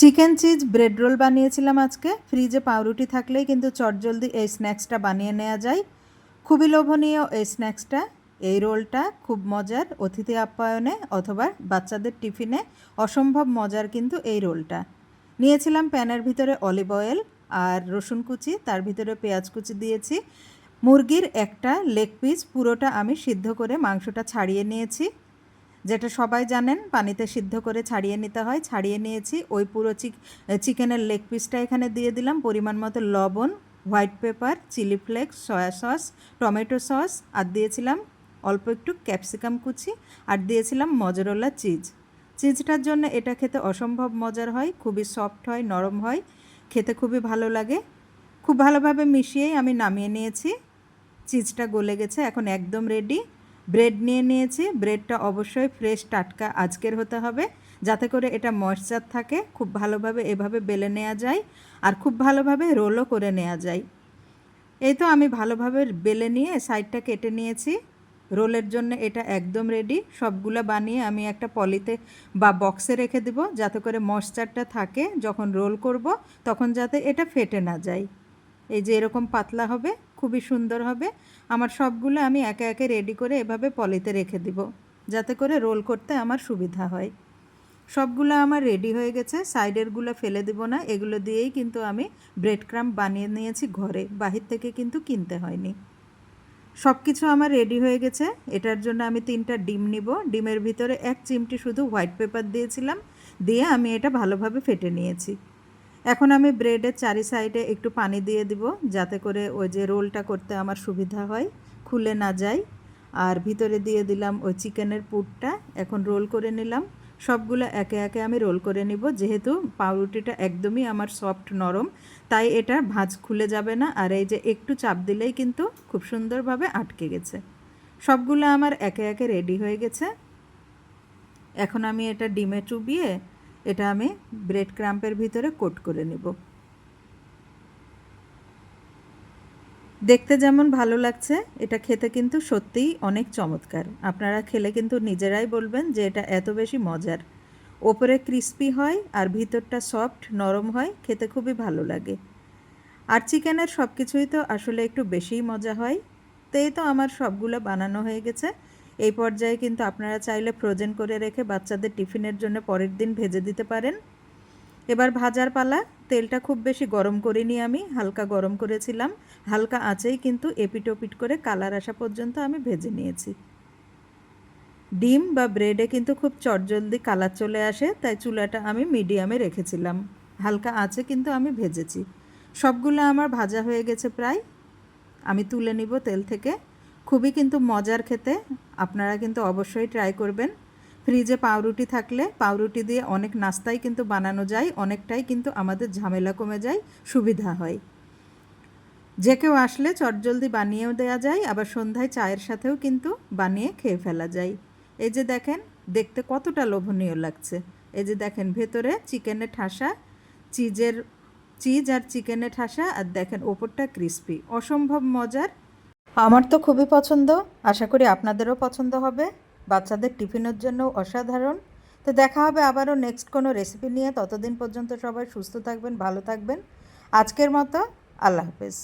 Chicken cheese bread role বানিয়েছিলাম আজকে। ফ্রিজে পাউরুটি থাকলেই কিন্তু চটজলদি এই স্ন্যাক্সটা বানিয়ে নেওয়া যায়। খুবই লোভনীয় এই স্ন্যাক্সটা এই রোলটা খুব মজার অতিথি আপ্যায়নে অথবা বাচ্চাদের টিফিনে অসম্ভব মজার কিন্তু এই রোলটা নিয়েছিলাম প্যানের ভিতরে অলিভ অয়েল আর রসুন কুচি, তার ভিতরে পেঁয়াজ কুচি দিয়েছি। মুরগির একটা লেগ পিস পুরোটা আমি সিদ্ধ করে মাংসটা ছাড়িয়ে নিয়েছি। যেটা সবাই জানেন, পানিতে সিদ্ধ করে ছাড়িয়ে নিতে হয়। ছাড়িয়ে নিয়েছি ওই পুরো চিক, চিকেনের লেগ পিসটা এখানে দিয়ে দিলাম। পরিমাণ মতো লবণ, white pepper, chilli flakes, soya sauce, tomato sauce, আর দিয়েছিলাম অল্প একটু ক্যাপসিকাম কুচি, আর দিয়েছিলাম মজরোলা চিজ। চিজটার জন্য এটা খেতে অসম্ভব মজার হয়, খুবই সফট হয়, নরম হয়, খেতে খুবই ভালো লাগে। খুব ভালোভাবে মিশিয়েই আমি নামিয়ে নিয়েছি। চিজটা গলে গেছে, এখন একদম রেডি ব্রেড নিয়ে নিয়েছি। ব্রেডটা অবশ্যই ফ্রেশ টাটকা আজকের হতে হবে। যাতে করে এটা ময়শ্চার থাকে, খুব ভালোভাবে এভাবে বেলে নেওয়া যায় আর খুব ভালোভাবে রোলও করে নেওয়া যায়। এই তো আমি ভালোভাবে বেলে নিয়ে সাইডটা কেটে নিয়েছি। রোলের জন্য এটা একদম রেডি সবগুলো বানিয়ে আমি একটা পলিতে বা বক্সে রেখে দিব, যাতে করে ময়শ্চারটা থাকে। যখন রোল করব, তখন যাতে এটা ফেটে না যায়। এই যে এরকম পাতলা হবে, খুবই সুন্দর হবে। আমার সবগুলো আমি একে একে রেডি করে এভাবে পলিতে রেখে দিব, যাতে করে রোল করতে আমার সুবিধা হয়। সবগুলো আমার রেডি হয়ে গেছে সাইডেরগুলো ফেলে দিব না, এগুলো দিয়েই কিন্তু আমি ব্রেড ক্রাম বানিয়ে নিয়েছি ঘরে, বাহির থেকে কিন্তু কিনতে হয়নি। সব কিছু আমার রেডি হয়ে গেছে, এটার জন্য আমি তিনটা ডিম নিব। ডিমের ভিতরে এক চিমটি শুধু হোয়াইট পেপার দিয়েছিলাম, দিয়ে আমি এটা ভালোভাবে ফেটে নিয়েছি। এখন আমি ব্রেডের চারি সাইডে একটু পানি দিয়ে দিব, যাতে করে ওই যে রোলটা করতে আমার সুবিধা হয়, খুলে না যায়। আর ভিতরে দিয়ে দিলাম ওই চিকেনের পুরটা, এখন রোল করে নিলাম। সবগুলো একে একে আমি রোল করে নিব, যেহেতু পাউরুটিটা একদমই আমার সফট নরম, তাই এটা ভাঁজ খুলে যাবে না, আর এই যে একটু চাপ দিলেই কিন্তু খুব সুন্দরভাবে আটকে গেছে। সবগুলো আমার একে একে রেডি হয়ে গেছে। এখন আমি এটা ডিমে চুবিয়ে এটা আমি ব্রেড ক্রাম্পের ভিতরে কোট করে নেব। দেখতে যেমন ভালো লাগছে, এটা খেতে কিন্তু সত্যিই অনেক চমৎকার। আপনারা খেলে কিন্তু নিজেরাই বলবেন যে এটা এত বেশি মজার। ওপরে ক্রিস্পি হয় আর ভিতরটা সফট নরম হয়, খেতে খুবই ভালো লাগে। আর চিকেনের সব কিছুই তো আসলে একটু বেশিই মজা হয়। তো এই তো আমার সবগুলো বানানো হয়ে গেছে। এই পর্যায়ে কিন্তু আপনারা চাইলে ফ্রোজেন করে রেখে বাচ্চাদের টিফিনের জন্য পরের দিন ভেজে দিতে পারেন। এবার ভাজার পালা, তেলটা খুব বেশি গরম করিনি আমি, হালকা গরম করেছিলাম। হালকা আঁচেই কিন্তু এপিটোপিট করে কালার আসা পর্যন্ত আমি ভেজে নিয়েছি। ডিম বা ব্রেডে কিন্তু খুব চটজলদি কালার চলে আসে, তাই চুলাটা আমি মিডিয়ামে রেখেছিলাম। হালকা আঁচে কিন্তু আমি ভেজেছি। সবগুলো আমার ভাজা হয়ে গেছে প্রায়। আমি তুলে নিব তেল থেকে। খুবই কিন্তু মজার খেতে। আপনারা কিন্তু অবশ্যই ট্রাই করবেন। ফ্রিজে পাউরুটি থাকলে পাউরুটি দিয়ে অনেক নাস্তাই কিন্তু বানানো যায়, অনেকটাই কিন্তু আমাদের ঝামেলা কমে যায়, সুবিধা হয়। যে কেউ আসলে চটজলদি বানিয়েও দেওয়া যায়, আবার সন্ধ্যায় চায়ের সাথেও কিন্তু বানিয়ে খেয়ে ফেলা যায়। এই যে দেখেন, দেখতে কতটা লোভনীয় লাগছে। এই যে দেখেন, ভেতরে চিকেনে ঠাসা চিজের চিজ আর চিকেনে ঠাসা, আর দেখেন ওপরটা ক্রিস্পি অসম্ভব মজার আমার তো খুবই পছন্দ, আশা করি আপনাদেরও পছন্দ হবে। বাচ্চাদের টিফিনের জন্য অসাধারণ। তো দেখা হবে আবারও নেক্সট কোনো রেসিপি নিয়ে। ততদিন পর্যন্ত সবাই সুস্থ থাকবেন, ভালো থাকবেন। আজকের মতো আল্লাহ হাফেজ।